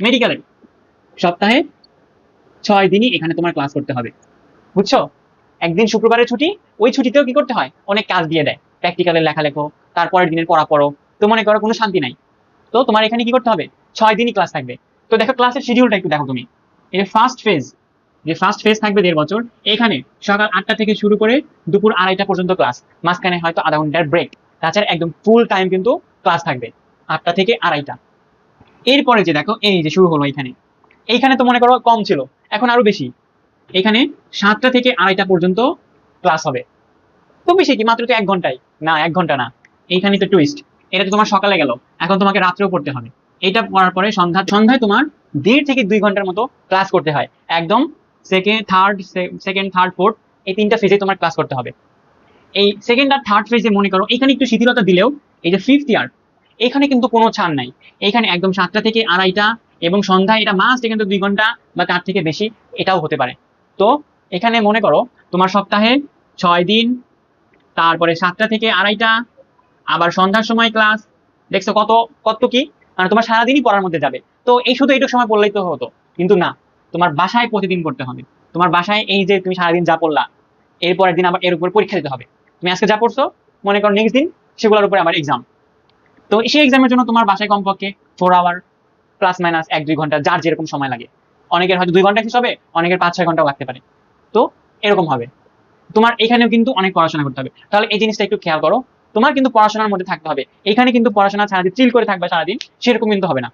মেডিকেলের সপ্তাহে ছয় দিনই এখানে তোমার ক্লাস করতে হবে। বুঝছ? একদিন শুক্রবারের ছুটি, ওই ছুটিতেও কি করতে হয়? অনেক কাজ দিয়ে দেয়। প্র্যাকটিক্যালের লেখালেখো, তারপরের দিনের পড়া পড়ো। তো মনে করো কোনো শান্তি নাই। তো তোমার এখানে কি করতে হবে? ছয় দিনই ক্লাস থাকবে। তো দেখো ক্লাসের শিডিউলটা একটু দেখো তুমি। এই ফার্স্ট ফেজ যে ফার্স্ট ফেজ থাকবে দেড় বছর, এখানে সকাল আটটা থেকে শুরু করে দুপুর আড়াইটা পর্যন্ত ক্লাস মাঝখানে হয়তো আধা ঘণ্টার ব্রেক তাছাড়া একদম ফুল টাইম কিন্তু ক্লাস থাকবে। আটটা থেকে আড়াইটা। এরপরে যে দেখো, এই যে শুরু হলো এখানে। এইখানে তো মনে করো কম ছিল, এখন আরও বেশি। এখানে সাতটা থেকে আড়াইটা পর্যন্ত ক্লাস হবে। খুব বেশি কি, মাত্র তো এক ঘন্টায়? না, এক ঘণ্টা না। এইখানে তো টুইস্ট এটা তো তোমার সকালে গেল, এখন তোমাকে রাত্রেও পড়তে হবে। এটা পড়ার পরে সন্ধ্যা, সন্ধ্যায় তোমার দেড় থেকে দুই ঘণ্টার মতো ক্লাস করতে হয়। একদম second third second third fourth এই তিনটা ফেজে তোমার ক্লাস করতে হবে। এই সেকেন্ড আর থার্ড ফেজে মনে করো এখানে একটু শিথিলতা দিলেও এই যে ফিফথ ইয়ার এখানে কিন্তু কোনো ছাড় নাই। এখানে একদম সাতটা থেকে আড়াইটা এবং সন্ধ্যায় এটা মাস্ট এখানে দুই ঘণ্টা বা তার থেকে বেশি এটাও হতে পারে। তো এখানে মনে করো তোমার সপ্তাহে ছয় দিন, তারপরে সাতটা থেকে আড়াইটা, আবার সন্ধ্যার সময় ক্লাস দেখছ কত কত কি? মানে তোমার সারাদিনই পড়ার মধ্যে যাবে। তো এই শুধু এইটুকু সময় পড়লেই তো হতো। কিন্তু না, তোমার বাসায় প্রতিদিন করতে হবে। তোমার বাসায় এই যে তুমি সারাদিন যা পড়লা, এরপরের দিন আবার এর উপর পরীক্ষা দিতে হবে। তুমি আজকে যা পড়ছো, মনে করো নেক্সট দিন সেগুলোর উপরে আবার এক্সাম তো সেই এক্সামের জন্য তোমার বাসায় কমপক্ষে ফোর আওয়ার প্লাস মাইনাস এক, দুই ঘণ্টা, যার যেরকম সময় লাগে। অনেকের হয়তো দুই ঘণ্টা শেষ হবে, অনেকের পাঁচ, ছয় ঘন্টাও লাগতে পারে। তো এরকম হবে। তোমার এখানেও কিন্তু অনেক পড়াশোনা করতে হবে। তাহলে এই জিনিসটা একটু খেয়াল করো। তোমার কিন্তু পড়াশোনার মধ্যে থাকতে হবে। এখানে কিন্তু পড়াশোনা সারাদিন চিল করে থাকবে সারাদিন, সেরকম কিন্তু হবে না।